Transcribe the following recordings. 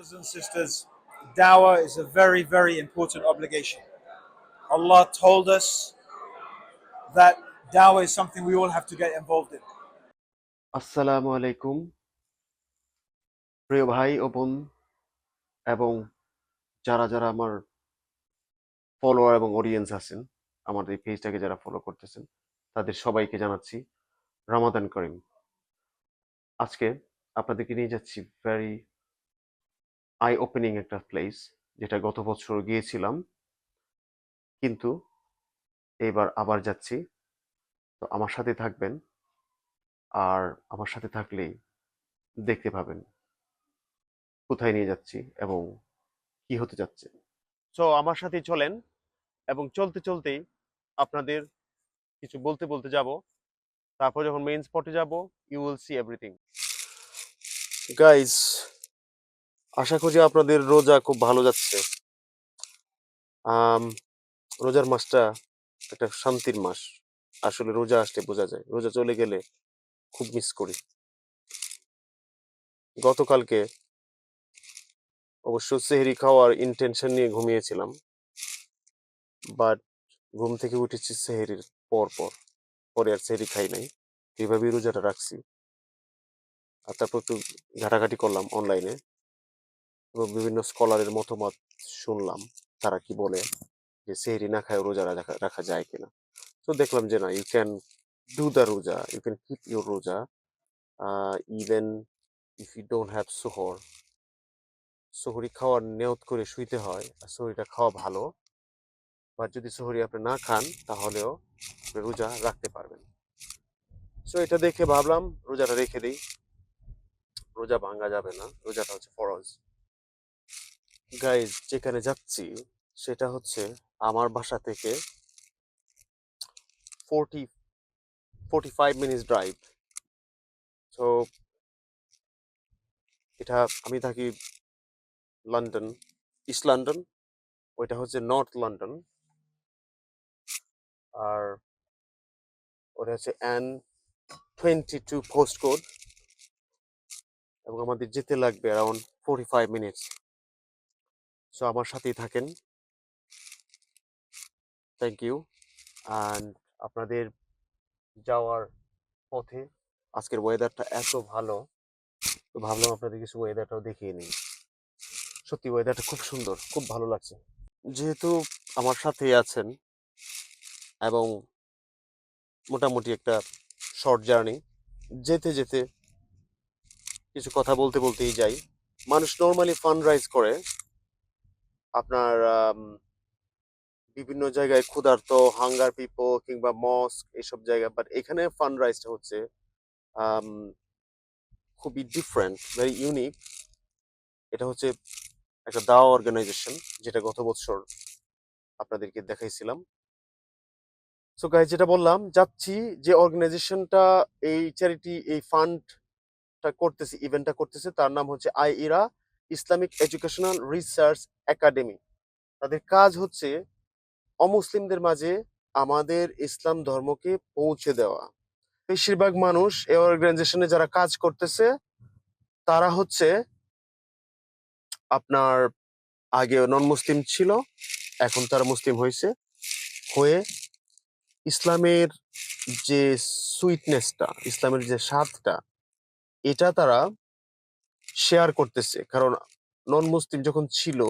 Brothers and sisters, dawah is a very, very important obligation. Allah told us that dawah is something we all have to get involved in. আসসালামু আলাইকুম প্রিয় ভাই ও বোন এবং যারা যারা আমার ফলোয়ার এবং অডিয়েন্স আছেন আমাদের এই পেজটাকে যারা ফলো করতেছেন তাদের সবাইকে জানাচ্ছি রামাদান করিম আজকে আপনাদেরকে নিয়ে যাচ্ছি ভেরি আই ওপেনিং একটা প্লেস যেটা গত বছর গিয়েছিলাম। কিন্তু এবার আবার যাচ্ছি। তো আমার সাথে থাকবেন আর আমার সাথে থাকলেই দেখতে পাবেন কোথায় নিয়ে যাচ্ছি এবং কি হতে যাচ্ছে। সো আমার সাথে চলেন এবং চলতে চলতেই আপনাদের কিছু বলতে বলতে যাব। তারপর যখন মেইন স্পটে যাব you will see everything guys আশা করি আপনাদের রোজা খুব ভালো যাচ্ছে। রোজার মাসটা একটা শান্তির মাস। আসলে রোজা আসলে বোঝা যায়। রোজা চলে গেলে খুব মিস করি। গতকালকে অবশ্য সেহরি খাওয়ার ইন্টেনশন নিয়ে ঘুমিয়েছিলাম। বাট ঘুম থেকে উঠেছি সেহরির পর পর। পরে আর সেহরি খাই নাই। এইভাবেই রোজাটা রাখছি। আর তারপর একটু ঘাটাঘাটি করলাম অনলাইনে এবং বিভিন্ন স্কলারের মতামত শুনলাম, তারা কি বলে যে সেহরি না খায় রোজা রাখা রাখা যায় কিনা। তো দেখলাম যে না you can do the roza you can keep your roza even if you don't have suhoor. সোহরি খাওয়ার নিয়ত করে শুইতে হয়, আর সোহরিটা খাওয়া ভালো। বা যদি সোহরি আপনি না খান, তাহলেও আপনি রোজা রাখতে পারবেন। সো এটা দেখে ভাবলাম, রোজাটা রেখে দিই। রোজা ভাঙা যাবে না, রোজাটা হচ্ছে ফরজ। গাইজ যেখানে যাচ্ছি, সেটা হচ্ছে আমার বাসা থেকে forty forty five minutes drive so এটা আমি থাকি লন্ডন ইস্ট লন্ডন ওইটা হচ্ছে নর্থ লন্ডন আর ওটা হচ্ছে an twenty two post code এবং আমাদের যেতে লাগবে around forty five minutes so আমার সাথেই থাকেন। থ্যাংক ইউ অ্যান্ড আপনাদের যাওয়ার পথে আজকের ওয়েদারটা এত ভালো, তো ভাবলাম আপনাদের কিছু ওয়েদারটাও দেখিয়ে নিই। সত্যি ওয়েদারটা খুব সুন্দর, খুব ভালো লাগছে। যেহেতু আমার সাথেই আছেন এবং মোটামুটি একটা শর্ট জার্নি যেতে যেতে কিছু কথা বলতে বলতেই যাই। মানুষ নর্মালি ফান্ড রাইজ করে আপনার বিভিন্ন জায়গায় ক্ষুধার্ত হাঙ্গার পিপো কিংবা মস্ক এইসব জায়গা বাট এখানে ফান্ড রাইজটা হচ্ছে খুবই ডিফারেন্ট ভেরি ইউনিক এটা হচ্ছে একটা দাওয়া অর্গানাইজেশন যেটা গত বছর আপনাদেরকে দেখাইছিলাম। সো গাইজ যেটা বললাম, যাচ্ছি যে অর্গানাইজেশনটা এই চ্যারিটি এই ফান্ডটা করতেছে ইভেন্টটা করতেছে, তার নাম হচ্ছে I ERA Islamic educational research academy. তাদের কাজ হচ্ছে অমুসলিমদের মাঝে আমাদের ইসলাম ধর্মকে পৌঁছে দেওয়া। বেশিরভাগ মানুষ এই অর্গানাইজেশনে যারা কাজ করতেছে, তারা হচ্ছে আপনার আগে নন মুসলিম ছিল, এখন তারা মুসলিম হয়েছে, হয়ে ইসলামের যে সুইটনেসটা ইসলামের যে স্বাদটা, এটা তারা শেয়ার করতেছে। কারণ নন মুসলিম যখন ছিল,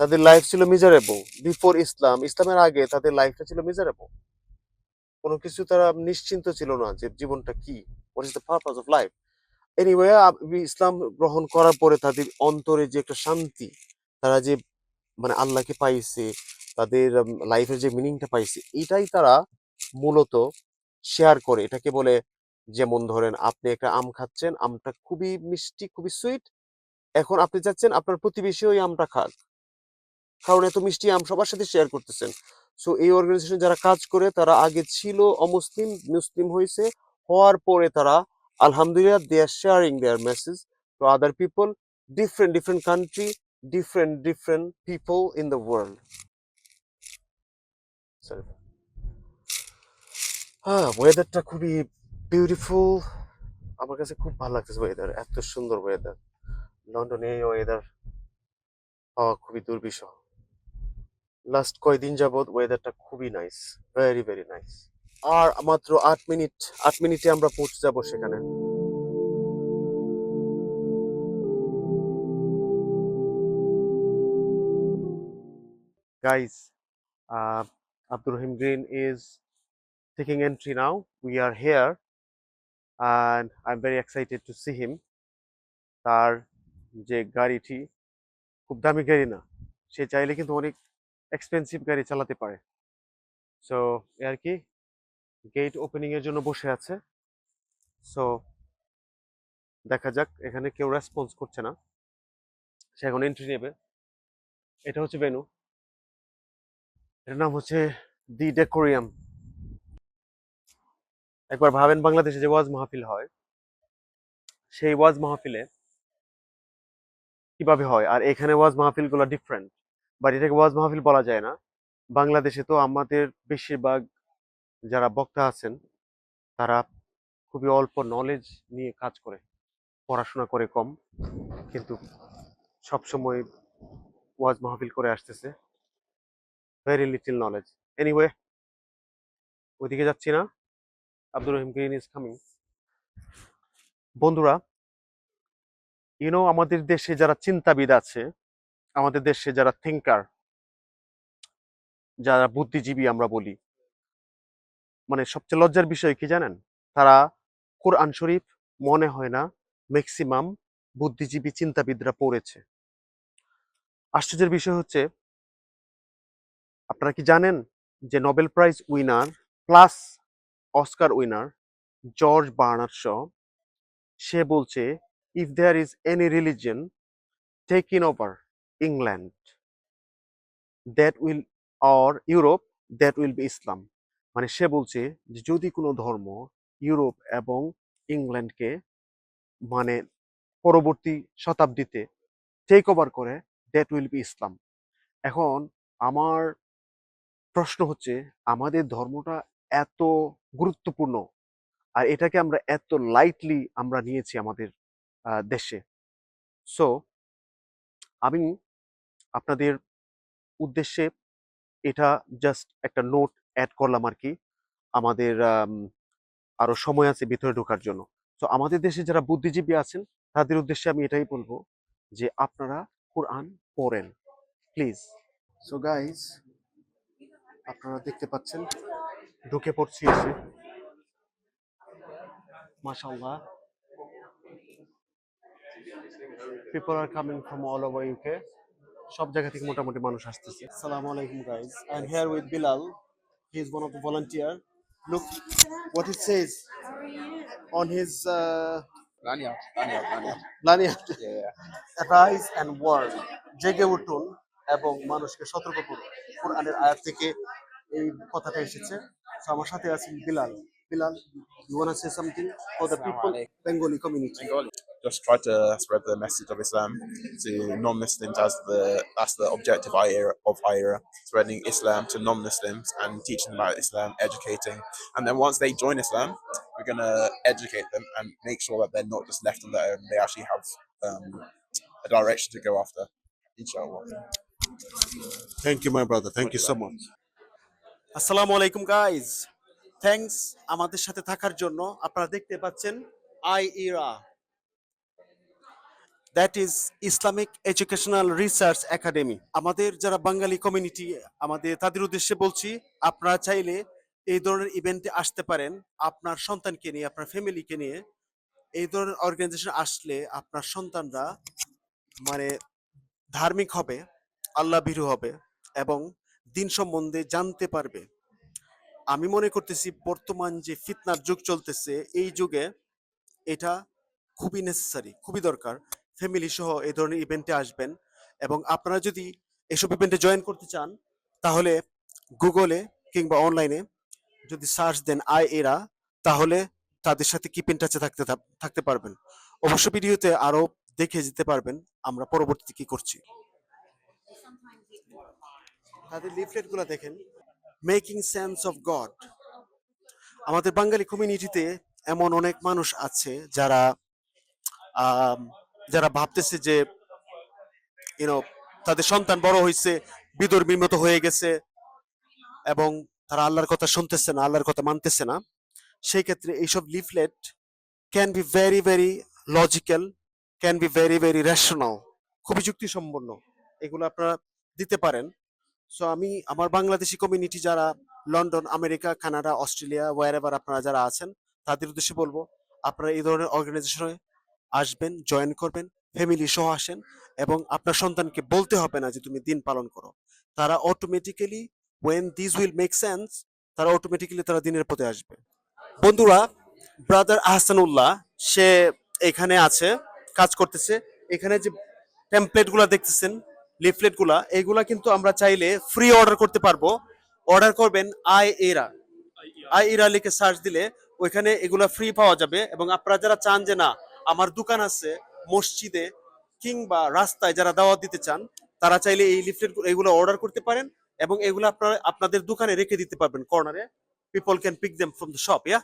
তাদের লাইফ ছিল মিজারেবল বিফোর ইসলাম ইসলামের আগে তাদের লাইফটা ছিল মিজারেবল কোনো কিছু তারা নিশ্চিন্ত ছিল না যে জীবনটা কি। What is the purpose of life anyway ইসলাম গ্রহণ করার পরে তাদের অন্তরে যে একটা শান্তি, তারা যে মানে আল্লাহকে পাইছে, তাদের লাইফের যে মিনিংটা পাইছে, এটাই তারা মূলত শেয়ার করে। এটাকে বলে যেমন ধরেন আপনি একটা আম খাচ্ছেন, আমটা খুবই মিষ্টি, খুবই সুইট এখন আপনি চাচ্ছেন আপনার প্রতিবেশী ওই আমটা খাক। কারণ এত মিষ্টি আম সবার সাথে শেয়ার করতেছেন। সো এই অর্গানাইজেশন যারা কাজ করে, তারা আগে ছিল অমুসলিম, মুসলিম হয়েছে, হওয়ার পরে তারা আলহামদুলিল্লাহ they are sharing their message to other people different different country different different people in the world হ্যাঁ ওয়েদারটা খুবই বিউটিফুল আমার কাছে খুব ভালো লাগতেছে ওয়েদার এত সুন্দর ওয়েদার লন্ডনে এই ওয়েদার হওয়া খুবই দুর্বিষহ। লাস্ট কয়দিন যাবৎ ওয়েদারটা খুবই নাইস ভেরি ভেরি নাইস আর মাত্র আট মিনিট আট মিনিটে আমরা পৌঁছে যাব সেখানে। Guys uh, abdul rahim green is taking entry now. We are here. And i'm very excited to see him. তার যে গাড়িটি খুব দামি গাড়ি না, সে চাইলে কিন্তু অনেক এক্সপেন্সিভ গাড়ি চালাতে পারে। সো এ আর কি গেট ওপেনিংয়ের জন্য বসে আছে। সো দেখা যাক, এখানে কেউ রেসপন্স করছে না। সে এখন এন্ট্রি নেবে। এটা হচ্ছে ভেনু এর নাম হচ্ছে দি ডেকোরিয়াম একবার ভাবেন বাংলাদেশে যে ওয়াজ মাহফিল হয়, সেই ওয়াজ মাহফিলে কীভাবে হয়? আর এখানে ওয়াজ মাহফিলগুলো ডিফারেন্ট বাট এটাকে ওয়াজ মাহফিল বলা যায় না। বাংলাদেশে তো আমাদের বেশিরভাগ যারা বক্তা আছেন, তারা খুবই অল্প নলেজ নিয়ে কাজ করে, পড়াশোনা করে কম। কিন্তু সবসময় ওয়াজ মাহফিল করে আসতেছে। ভেরি লিটিল নলেজ এনিওয়ে ওইদিকে যাচ্ছি না। Abdur Rahim green is coming বন্ধুরা ইউনো আমাদের দেশে যারা চিন্তাবিদ আছে, আমাদের দেশে যারা থিঙ্কার যারা বুদ্ধিজীবী আমরা বলি মানে সবচেয়ে লজ্জার বিষয় কি জানেন? তারা কোরআন শরীফ মনে হয় না ম্যাক্সিমাম বুদ্ধিজীবী চিন্তাবিদরা পড়েছে। আশ্চর্যের বিষয় হচ্ছে, আপনারা কি জানেন যে Nobel prize winner plus Oscar winner George Bernard Shaw সে বলছে if there is any religion in over England that will or Europe that will be Islam মানে সে বলছে যে, যদি কোনো ধর্ম ইউরোপ এবং ইংল্যান্ডকে মানে পরবর্তী শতাব্দীতে টেক ওভার করে দ্যাট উইল বি ইসলাম এখন আমার প্রশ্ন হচ্ছে, আমাদের ধর্মটা এত গুরুত্বপূর্ণ। আর এটাকে আমরা এত লাইটলি আমরা নিয়েছি আমাদের দেশে। সো আমি আপনাদের উদ্দেশ্যে এটা জাস্ট একটা নোট অ্যাড করলাম আর কি আমাদের আম, আরও সময় আছে ভিতরে ঢোকার জন্য। তো আমাদের দেশে যারা বুদ্ধিজীবী আছেন তাদের উদ্দেশ্যে আমি এটাই বলব যে আপনারা কোরআন পড়েন প্লিজ সো গাইস আপনারা দেখতে পাচ্ছেন ঢুকে পড়ছি এসে। মাশাআল্লাহ। People are coming from all over UK সব জায়গা থেকে মোটামুটি মানুষ আসতেছে। আসসালামু আলাইকুম guys I am here with Bilal he is one of the volunteer look what it says on his Lanyard, lanyard, lanyard. lanyard. Yeah. ওয়ার্ড জেগে উঠুন এবং মানুষকে সতর্ক করুন। কোরআনের আয়াত থেকে এই কথাটা এসেছে। তো আমার সাথে আছেন Bilal Bilal you want say something for the people Bengali community Bengali. Just try to spread the message of Islam to non-Muslims as the that's the objective IRA of IRA, spreading Islam to non-Muslims and teaching them about Islam, educating, and then once they join Islam, we're gonna educate them and make sure that they're not just left on their own. They actually have um, a direction to go after. Inshallah. Thank you my brother thank you so much আসসালামু আলাইকুম guys thanks আমাদের সাথে থাকার জন্য আপনারা দেখতে পাচ্ছেন I ERA that is Islamic educational research academy আমাদের যারা বাঙালি কমিউনিটি আমাদের, তাদের উদ্দেশ্যে বলছি, আপনারা চাইলে এই ধরনের ইভেন্টে আসতে পারেন। আপনার সন্তানকে নিয়ে, আপনার ফ্যামিলিকে নিয়ে। এই ধরনের অর্গানাইজেশন আসলে আপনার সন্তানরা মানে ধার্মিক হবে আল্লাহ ভীরু হবে এবং দিন সম্বন্ধে জানতে পারবে। আমি মনে করতেছি বর্তমান যে ফিতনার যুগ চলতেছে, এই যুগে এটা খুবই নেসেসারি খুবই দরকার। ফ্যামিলি সহ এই ধরনের ইভেন্টে আসবেন এবং আপনারা যদি এসব ইভেন্টে জয়েন করতে চান, তাহলে গুগলে কিংবা অনলাইনে যদি সার্চ দেন আই এরা, তাহলে তাদের সাথে কিপ ইন টাচে থাকতে থাকতে পারবেন। অবশ্য ভিডিওতে আরও দেখে যেতে পারবেন আমরা পরবর্তীতে কি করছি। তাদের লিফলেটগুলো দেখেন। মেকিং সেন্স অফ গড আমাদের বাঙালি কমিউনিটিতে এমন অনেক মানুষ আছে যারা যারা ভাবতেছে যে ইউনো তাদের সন্তান বড় হয়েছে বিধর্মীর মতো হয়ে গেছে, এবং তারা আল্লাহর কথা শুনতেছে না, আল্লাহর কথা মানতেছে না। সেই ক্ষেত্রে এইসব leaflet can be very very logical can be very very rational খুবই যুক্তিসম্পন্ন। এগুলো আপনারা দিতে পারেন। সো আমি আমার বাংলাদেশি কমিউনিটি যারা London America Canada Australia wherever আপনারা যারা আছেন, তাদের উদ্দেশ্যে বলব, আপনারা এই ধরনের অর্গানাইজেশনে আসবেন জয়েন করবেন ফ্যামিলি সহ আসেন এবং আপনার সন্তানকে বলতে হবে না যে তুমি দিন পালন করো। তারা automatically when this will make sense তারা অটোমেটিক্যালি তারা দিনের পথে আসবে। বন্ধুরা ব্রাদার আহসানুল্লাহ, সে এখানে আছে, কাজ করতেছে। এখানে যে টেমপ্লেটগুলা দেখতেছেন লিফলেটগুলা, এগুলা কিন্তু আমরা চাইলে ফ্রি অর্ডার করতে পারব। অর্ডার করবেন আই এরা আই ইরা লিখে সার্চ দিলে ওইখানে এগুলা ফ্রি পাওয়া যাবে এবং আপনারা যারা চান যে না, আমার দোকান আছে মসজিদে কিংবা রাস্তায় যারা দাওয়াত দিতে চান, তারা চাইলে এই লিফলেট এগুলো অর্ডার করতে পারেন এবং এগুলো আপনারা আপনাদের দোকানে রেখে দিতে পারবেন কর্নারে people can pick them from the shop yeah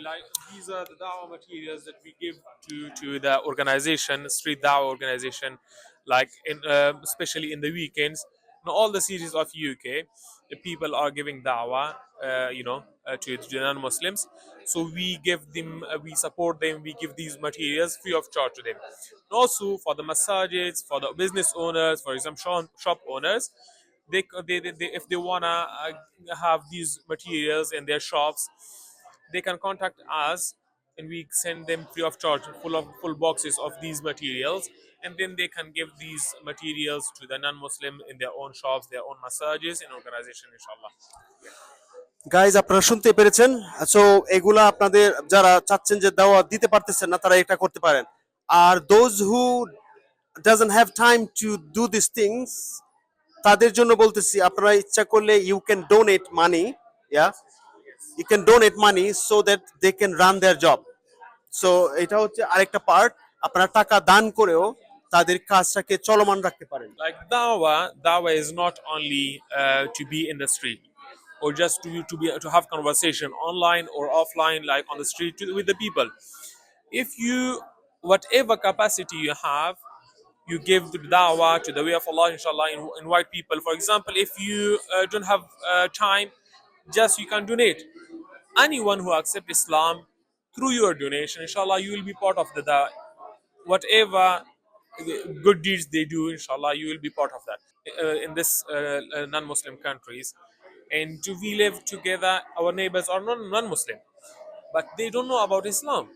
Like these are the dawah materials that we give to to the organization, street dawah organization, like in uh, especially in the weekends. In all the cities of UK, the people are giving dawah, uh, you know, uh, to, to non-Muslims. So we give them, uh, we support them, we give these materials free of charge to them. And also for the massages, for the business owners, for example, shop, owners, they, they, they, they if they wanna uh, have these materials in their shops, they can contact us and we send them free of charge full of full boxes of these materials and then they can give these materials to the non-muslim in their own shops their own massages and organization inshallah guys আপনারা শুনতে পেরেছেন so এগুলা আপনাদের যারা চাচ্ছেন যে দাওয়া দিতে পারতেছেন না তারা এটা করতে পারেন আর those who doesn't have time to do this things তাদের জন্য বলতেছি আপনারা ইচ্ছা করলে you can donate money yeah you can donate money so that they can run their job so এটা হচ্ছে আরেকটা পার্ট আপনারা টাকা দান করেও তাদের কাজটাকে চলমান রাখতে পারেন like dawah dawah is not only uh, to be in the street or just to to be to have conversation online or offline like on the street to, with the people if you whatever capacity you have you give the dawah to the way of allah inshallah in- invite people for example if you uh, don't have uh, time just you can donate anyone who accept islam through your donation inshallah you will be part of the dawah whatever good deeds they do, inshallah, you will be part of that uh, in this uh, uh, non-Muslim countries. And we live together? Our neighbors are non non-Muslim, but they don't know about Islam.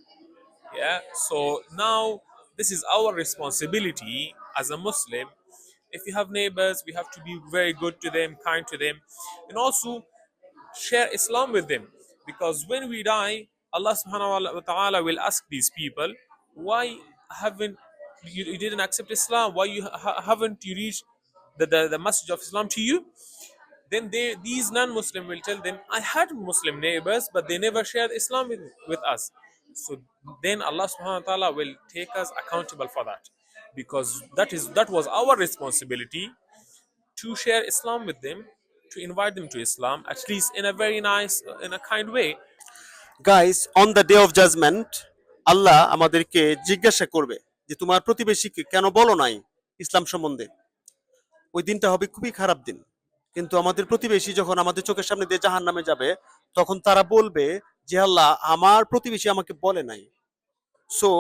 Yeah. So now this is our responsibility as a Muslim. If you have neighbors, we have to be very good to them, kind to them, and also share Islam with them. Because when we die, Allah subhanahu wa ta'ala will ask these people, why haven't you, you didn't accept Islam? Why you ha- haven't you reached the, the, the message of Islam to you? Then they these non-Muslim will tell them, I had Muslim neighbors, but they never shared Islam with, with us. So then Allah subhanahu wa ta'ala will take us accountable for that. Because that is that was our responsibility to share Islam with them, to invite them to Islam, at least in a very nice, in a kind way. Guys on the day of judgement আল্লাহ আমাদেরকে জিজ্ঞাসা করবে যে তোমার প্রতিবেশীকে কেন বলো নাই ইসলাম সম্বন্ধে? ওই দিনটা হবে খুবই খারাপ দিন। কিন্তু আমাদের প্রতিবেশী যখন আমাদের চোখের সামনে দিয়ে জাহান নামে যাবে তখন তারা বলবে যে আল্লাহ আমার প্রতিবেশী আমাকে বলে নাই। সো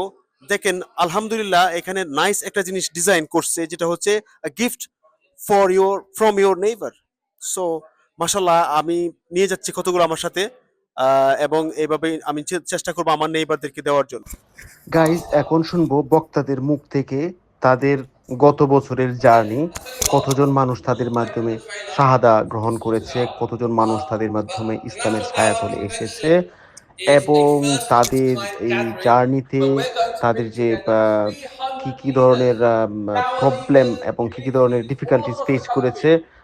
দেখেন আলহামদুলিল্লাহ এখানে নাইস একটা জিনিস ডিজাইন করছে যেটা হচ্ছে gift for your from your neighbour so মাসাল্লাহ আমি নিয়ে যাচ্ছি কতগুলো আমার সাথে এবং এইভাবে আমি চেষ্টা করব আমার নেইবারদেরকে দেওয়ার জন্য। গাইজ এখন শুনব বক্তাদের মুখ থেকে তাদের গত বছরের জার্নি, কতজন মানুষ তাদের মাধ্যমে শাহাদা গ্রহণ করেছে, কতজন মানুষ তাদের মাধ্যমে ইসলামের ছায়াতলে এসেছে, এবং তাদের এই জার্নিতে তাদের যে কি কি ধরনের প্রবলেম এবং কি কি ধরনের ডিফিকাল্টিস ফেস করেছে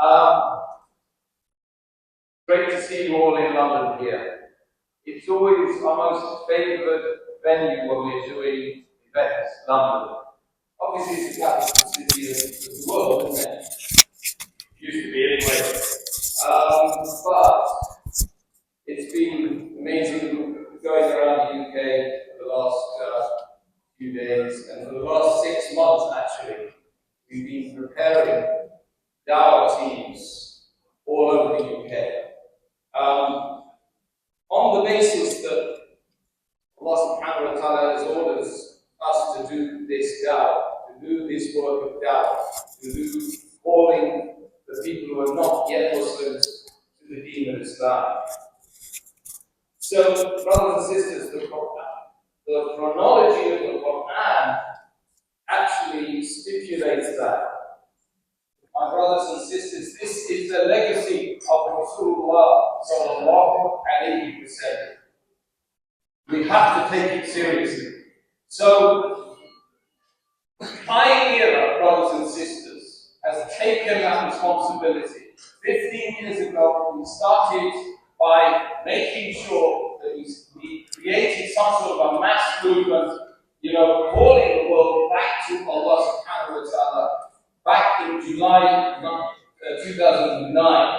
Um, great to see you all in London here. It's always our most favourite venue when we're doing events, London. Obviously, it's the capital city of the world, isn't it? Used to be anyway. Um, but it's been amazing going around the UK for the last uh, few days, and for the last six months actually, we've been preparing Dawah teams all over the UK. Um, on the basis that Allah subhanahu wa ta'ala has ordered us to do this da'wah, to do this work of da'wah, to do calling the people who are not yet Muslims to the deen of Islam. So, brothers and sisters, the, Quran, the chronology of the Quran actually stipulates that. My brothers and sisters, this is the legacy of Rasulullah sallallahu alayhi wa sallam. We have to take it seriously. So, my era, brothers and sisters, has taken that responsibility. 15 years ago, we started by making sure that we created some sort of a mass movement, you know, calling the world back to Allah subhanahu wa ta'ala back in July uh, 2009.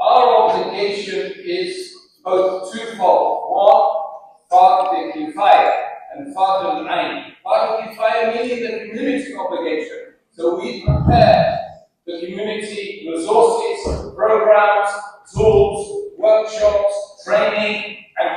Our obligation is both twofold. One, Fard Kifaya and Fard Ain. Fard Kifaya meaning the community obligation. So we prepare the community resources, programs, tools, workshops, training, and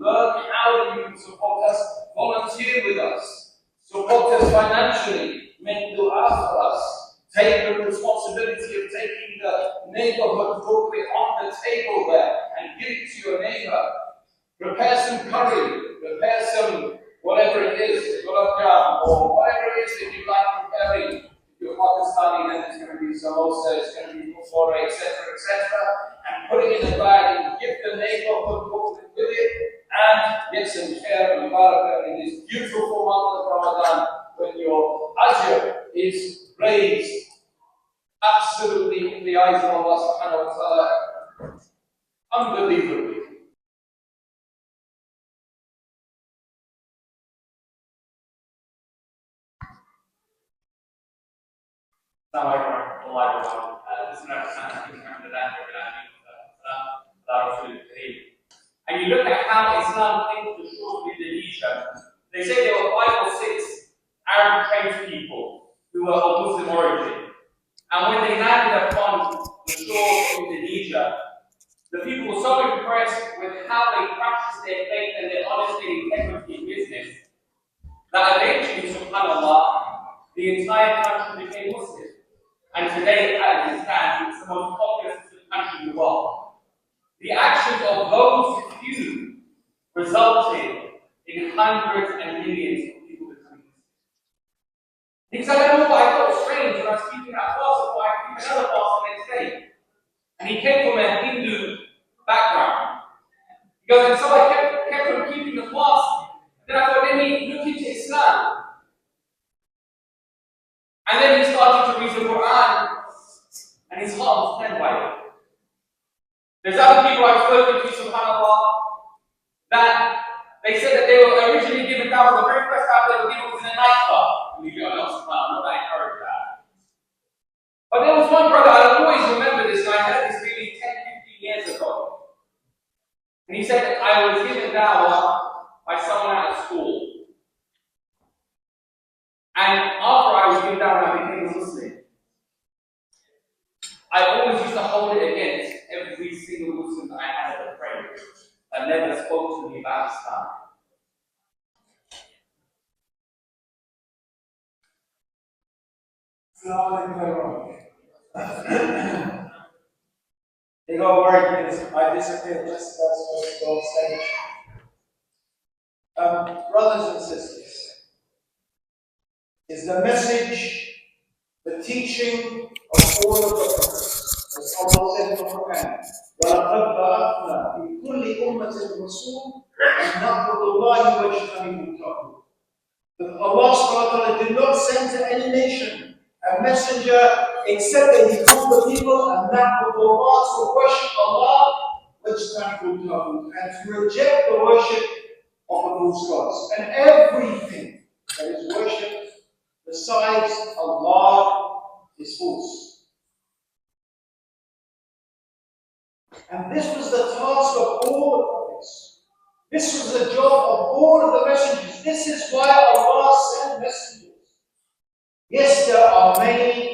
learn how you can support us, volunteer with us, support us financially, make dua for us, take the responsibility of taking the neighborhood booklet on the table there and give it to your neighbor. Prepare some curry, prepare some whatever it is, gulab jam, or whatever it is that you like preparing. If you're Pakistani, then it's going to be samosa, it's going to be kufora, etc., etc. And put it in a bag and give the neighborhood booklet with it and get some khair and barakah in this beautiful month of Ramadan when your ajr is raised absolutely in the eyes of Allah subhanahu wa ta'ala. Unbelievably. السلام عليكم ورحمة الله وبركاته. بسم الله الرحمن الرحيم. الحمد لله رب العالمين والصلاة والسلام على رسول الكريم. And you look at how Islam came to shores of Indonesia. They say there were five or six Arab tradespeople who were of Muslim origin. And when they landed upon the shores of Indonesia, the people were so impressed with how they practiced their faith and their honesty and integrity in business that eventually, subhanAllah, the entire country became Muslim. And today, stands, it's the most populous country in the world. The actions of those few resulted in hundreds and millions of people becoming Muslim. Said, I don't know why I thought it was strange when I was keeping that fast, so I keep another fast the next day. And he came from a Hindu background. Goes, and so I kept, kept on keeping the fast. Then I thought, let me look into Islam. And then he started to read the Quran, and his heart was turned it. There's other people I've spoken to, subhanAllah, And he said I was given dawah by someone of school. And after I was given down, I became a Muslim. I always used to hold it against every single Muslim that I had as a friend that never spoke to me about Islam. They go work because I disappeared just as I was supposed to go on stage. Um, brothers and sisters, is the message, the teaching of all of the prophets, as Allah said in the Quran, وَلَقَدْ بَعَثْنَا فِي كُلِّ أُمَّةٍ رَسُولٍ أَنْ نَعْبُدُ اللَّهَ وَاجْتَنِبُوا الطَّاغُوتَ that Allah subhanahu wa ta'ala did not send to any nation a messenger except that he told the people and that the Allah to worship Allah wajtanibu and to reject the worship of the false gods. And everything that is worshipped besides Allah is false. And this was the task of all the prophets. This was the job of all of the messengers. This is why Allah sent messengers. Yes, there are many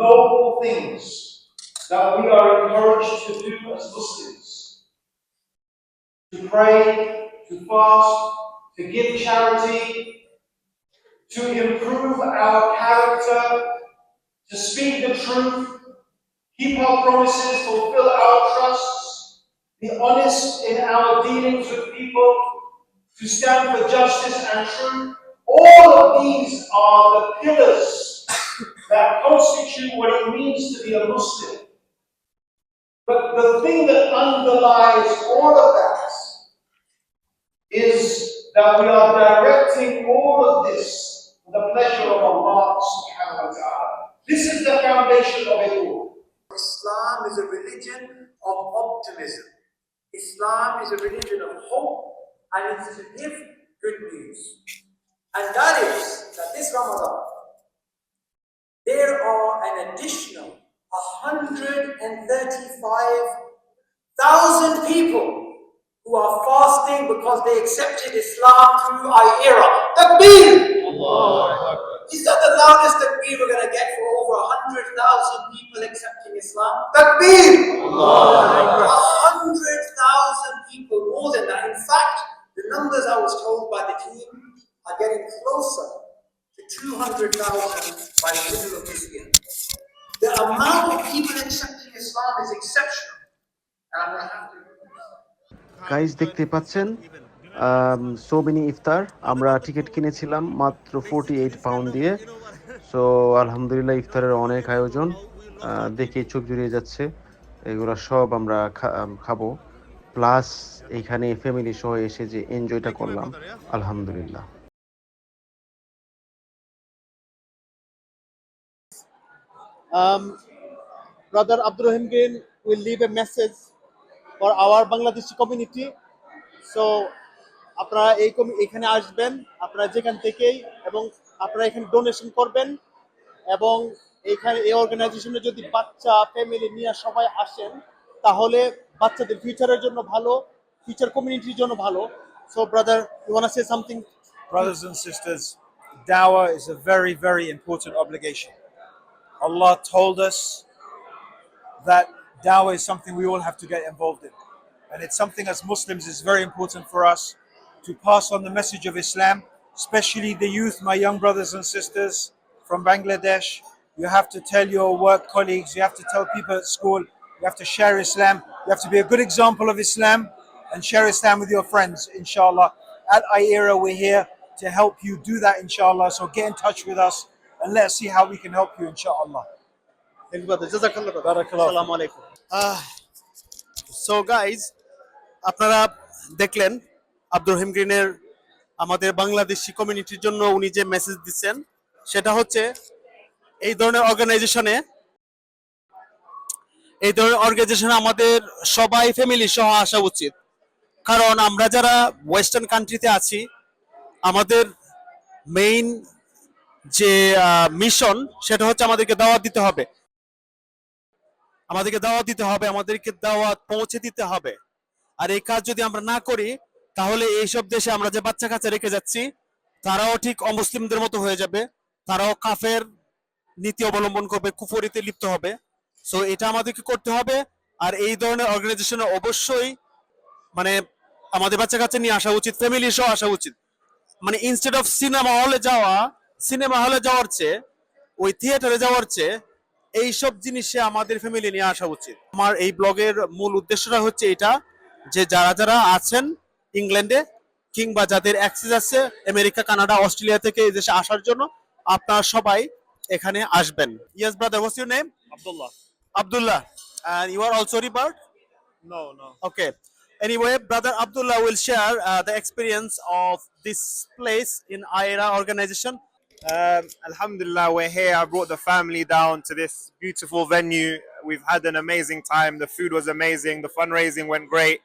noble things that we are encouraged to do as Muslims. To pray, to fast, to give charity, to improve our character, to speak the truth, keep our promises, fulfill our trusts, be honest in our dealings with people, to stand for justice and truth. All of these are the pillars that constitute what it means to be a Muslim. But the thing that underlies all of that is that we are directing all of this for the pleasure of Allah subhanahu wa ta'ala. This is the foundation of it all. Islam is a religion of optimism. Islam is a religion of hope and it's to give good news. And that is that this Ramadan, an additional 135,000 people who are fasting because they accepted Islam through our era. Takbir! Is that the loudest takbir we're going to get for over 100,000 people accepting Islam? Takbir! A hundred thousand people, more than that. In fact, the numbers I was told by the team are getting closer 200,000 by the middle of this year. The amount of people accepting Islam is exceptional. And I'm going to have to. Guys দেখতে পাচ্ছেন? So many ইফতার আমরা ticket কিনেছিলাম মাত্র forty eight pound দিয়ে। So আলহামদুলিল্লাহ ইফতারের অনেক আয়োজন দেখে চোখ জুড়িয়ে যাচ্ছে। এগুলো সব আমরা খাব। প্লাস এখানে ফ্যামিলি সহ এসে যে এনজয়টা করলাম। আলহামদুলিল্লাহ। Um, Brother Abdul Rahim Green will leave a message for our Bangladeshi community. So আপনারা এই এখানে আসবেন আপনারা যেখান থেকেই এবং আপনারা এখানে ডোনেশন করবেন এবং এখানে এই অর্গানাইজেশনে যদি বাচ্চা ফ্যামিলি নিয়ে সবাই আসেন তাহলে বাচ্চাদের ফিউচারের জন্য ভালো ফিউচার কমিউনিটির জন্য ভালো so brother you want say something Brothers and sisters, dawah is a very, very important obligation. Allah told us that dawah is something we all have to get involved in. And it's something as Muslims is very important for us to pass on the message of Islam, especially the youth, my young brothers and sisters from Bangladesh. You have to tell your work colleagues, you have to tell people at school, you have to share Islam, you have to be a good example of Islam and share Islam with your friends, inshallah. At IERA, we're here to help you do that, inshallah. So get in touch with us and let's see how we can help you, inshallah. Thank you, brother. Jazakallah. brother. Assalamu alaikum. So guys আপনারা দেখলেন আব্দুর রহিম গ্রিনের আমাদের বাংলাদেশি কমিউনিটির জন্য উনি যে message দিচ্ছেন সেটা হচ্ছে এই ধরনের অর্গানাইজেশনে এই ধরনের অর্গানাইজেশনে আমাদের সবাই ফ্যামিলি সহ আসা উচিত কারণ আমরা যারা ওয়েস্টার্ন কান্ট্রিতে আছি আমাদের মেইন যে মিশন সেটা হচ্ছে আমাদেরকে দাওয়াত দিতে হবে। আমাদেরকে দাওয়াত দিতে হবে, আমাদেরকে দাওয়াত পৌঁছে দিতে হবে। আর এই কাজ যদি আমরা না করি, তাহলে এইসব দেশে আমরা যে বাচ্চা কাচ্চা রেখে যাচ্ছি, তারাও ঠিক অমুসলিমদের মতো হয়ে যাবে। তারাও কাফের নীতি অবলম্বন করবে, কুফরিতে লিপ্ত হবে। সো এটা আমাদেরকে করতে হবে। আর এই ধরনের অর্গানাইজেশনে অবশ্যই মানে আমাদের বাচ্চা কাচ্চা নিয়ে আসা উচিত ফ্যামিলি সহ আসা উচিত। মানে ইনস্টেড অফ সিনেমা হলে যাওয়া সিনেমা হলে যাওয়ার চেয়ে ওই থিয়েটারে যাওয়ার চেয়ে এইসব জিনিসে আমাদের ফ্যামিলি নিয়ে আসা উচিত আমার এই ব্লগের মূল উদ্দেশ্যটা হচ্ছে এটা যে যারা যারা আছেন ইংল্যান্ডে কিংবা যাদের অ্যাক্সেস আছে আমেরিকা কানাডা অস্ট্রেলিয়া থেকে এই দেশে আসার জন্য আপনারা সবাই এখানে আসবেন yes brother what's your name Abdullah. Abdullah and you are also rebirth No, no. Okay. Anyway, brother Abdullah will share uh, the experience of this place in Aira organization? Um, Alhamdulillah, we're here. I brought the family down to this beautiful venue. We've had an amazing time. The food was amazing. The fundraising went great.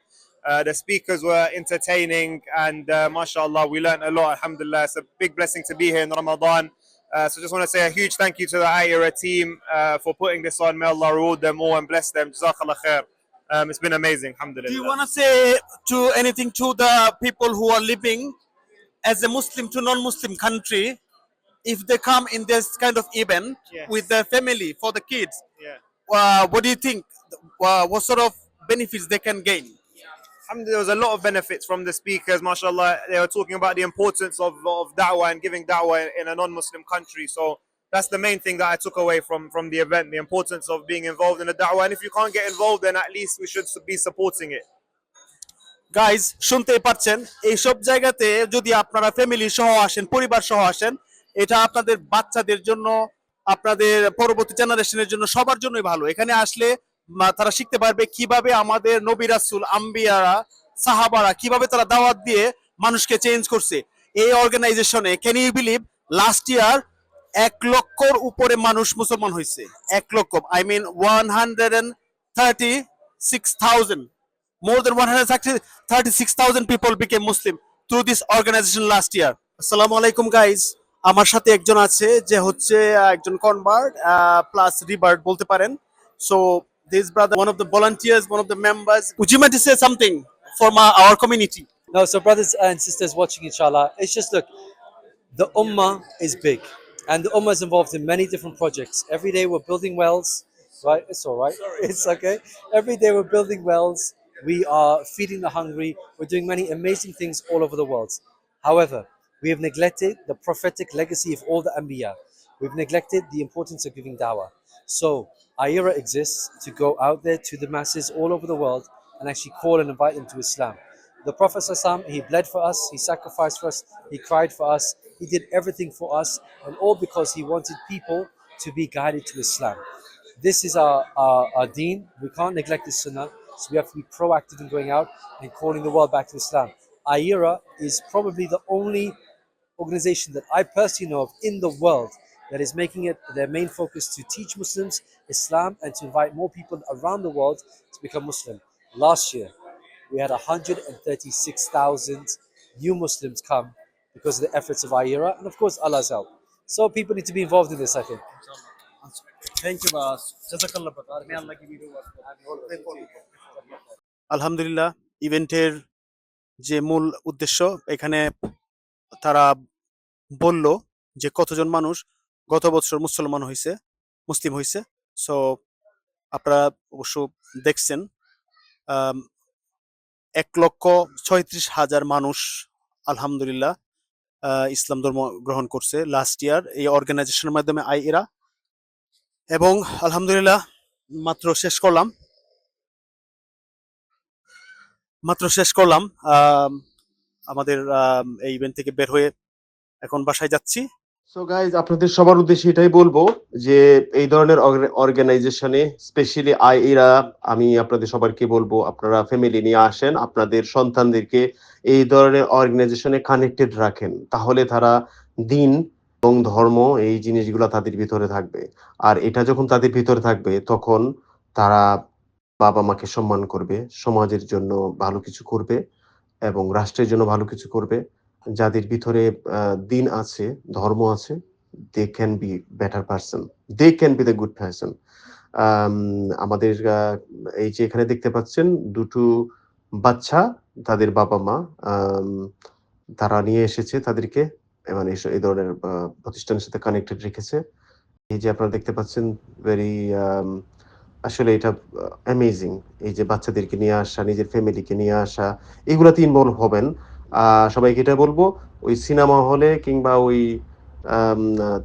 Uh, the speakers were entertaining, and uh, mashallah, we learned a lot. Alhamdulillah, it's a big blessing to be here in Ramadan. Uh, so, just want to say a huge thank you to the Aira team uh, for putting this on. May Allah reward them all and bless them. Jazakallah khair. Um, it's been amazing. Alhamdulillah. Do you want to say to anything to the people who are living as a Muslim to non-Muslim country if they come in this kind of event Yes. with their family for the kids? Yeah. Uh, what do you think? Uh, what sort of benefits they can gain? Alhamdulillah, there was a lot of benefits from the speakers, mashallah. They were talking about the importance of, of da'wah and giving da'wah in a non Muslim country. So that's the main thing that I took away from, from the event the importance of being involved in the da'wah. And if you can't get involved, then at least we should be supporting it. Guys শুনতেই পাচ্ছেন এইসব জায়গাতে যদি আপনারা family সহ আসেন পরিবার সহ আসেন এটা আপনাদের বাচ্চাদের জন্য আপনাদের পরবর্তী জেনারেশনের জন্য সবার জন্যই ভালো। এখানে আসলে তারা শিখতে পারবে কীভাবে আমাদের নবী রাসূল আম্বিয়ারা সাহাবারা কীভাবে তারা দাওয়াত দিয়ে মানুষকে চেঞ্জ করছে। এই অর্গানাইজেশনে can you believe last year এক লক্ষর উপরে মানুষ মুসলমান হয়েছে। এক lakh I mean one hundred and thirty six thousand more than 136,000 people became Muslim through this organisation last year আসসালামু আলাইকুম গাইজ আমার সাথে একজন আছে যে হচ্ছে আহ, একজন কনভার্ট প্লাস রিভার্ট বলতে পারেন so this brother one of the volunteers one of the members would you mind to say something for my our community No, so brothers and sisters watching, inshallah, it's just look, the ummah is big, and the ummah is involved in many different projects. Every day we're building wells, right? It's all right. It's okay. Every day we're building wells. We are feeding the hungry. We're doing many amazing things all over the world. However, we have neglected the prophetic legacy of all the Anbiya. We've neglected the importance of giving dawah. So, Ayira exists to go out there to the masses all over the world and actually call and invite them to Islam. The Prophet ﷺ, he bled for us, he sacrificed for us, he cried for us, he did everything for us, and all because he wanted people to be guided to Islam. This is our, our, our deen. We can't neglect this sunnah, so we have to be proactive in going out and calling the world back to Islam. Ayira is probably the only organization that I personally know of in the world that is making it their main focus to teach Muslims Islam and to invite more people around the world to become Muslim. Last year, we had 136,000 new Muslims come because of the efforts of Ayira and, of course, Allah's help. So people need to be involved in this, I think. Thank you bus জাযাকাল্লাহ brother may Allah give you আলহামদুলিল্লাহ ইভেন্টের যে মূল উদ্দেশ্য এখানে তারা বলল যে কতজন মানুষ গত বছর মুসলমান হয়েছে মুসলিম হয়েছে সো আপনারা অবশ্য দেখছেন এক লক্ষ ছয়ত্রিশ হাজার মানুষ, আলহামদুলিল্লাহ ইসলাম ধর্ম গ্রহণ করছে লাস্ট ইয়ার এই অর্গানাইজেশনের মাধ্যমে আই এরা। এবং আলহামদুলিল্লাহ, মাত্র শেষ করলাম। মাত্র শেষ করলাম আমাদের এই ইভেন্ট থেকে বের হয়ে এখন বাসায় যাচ্ছি। সো গাইজ আপনাদের সবার উদ্দেশ্যে এটাই বলব যে এই ধরনের অর্গানাইজেশনে স্পেশালি আই এরা, আমি আপনাদের সবাইকে বলব, আপনারা ফ্যামিলি নিয়ে আসেন, আপনাদের সন্তানদেরকে এই ধরনের অর্গানাইজেশনে কানেক্টেড রাখেন। তাহলে তারা দিন এবং ধর্ম, এই জিনিসগুলো তাদের ভিতরে থাকবে। আর এটা যখন তাদের ভিতরে থাকবে, তখন তারা বাবা মাকে সম্মান করবে, সমাজের জন্য ভালো কিছু করবে। এবং রাষ্ট্রের জন্য ভালো কিছু করবে। যাদের ভিতরে দিন আছে, ধর্ম আছে they can be better person they can be the good person আমাদের এই যে এখানে দেখতে পাচ্ছেন, দুটো বাচ্চা, তাদের বাবা মা তারা নিয়ে এসেছে তাদেরকে। মানে এই ধরনের প্রতিষ্ঠানের সাথে কানেক্টেড রেখেছে। এই যে আপনারা দেখতে পাচ্ছেন ভেরি আসলে এটা অ্যামেজিং এই যে বাচ্চাদেরকে নিয়ে আসা, নিজের ফ্যামিলিকে নিয়ে আসা এগুলাতে ইনভলভ হবেন। সবাইকে এটা বলব, ওই সিনেমা হলে কিংবা ওই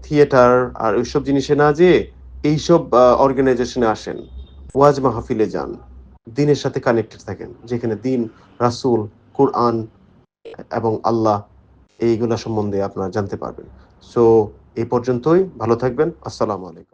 থিয়েটার আর ওইসব জিনিসে না যে এইসব অর্গানাইজেশনে আসেন। ওয়াজ মাহফিলে যান। দিনের সাথে কানেক্টেড থাকেন, যেখানে দিন, রাসূল, কোরআন এবং আল্লাহ এইগুলা সম্বন্ধে আপনারা জানতে পারবেন। সো এই পর্যন্তই। ভালো থাকবেন। আসসালামু আলাইকুম।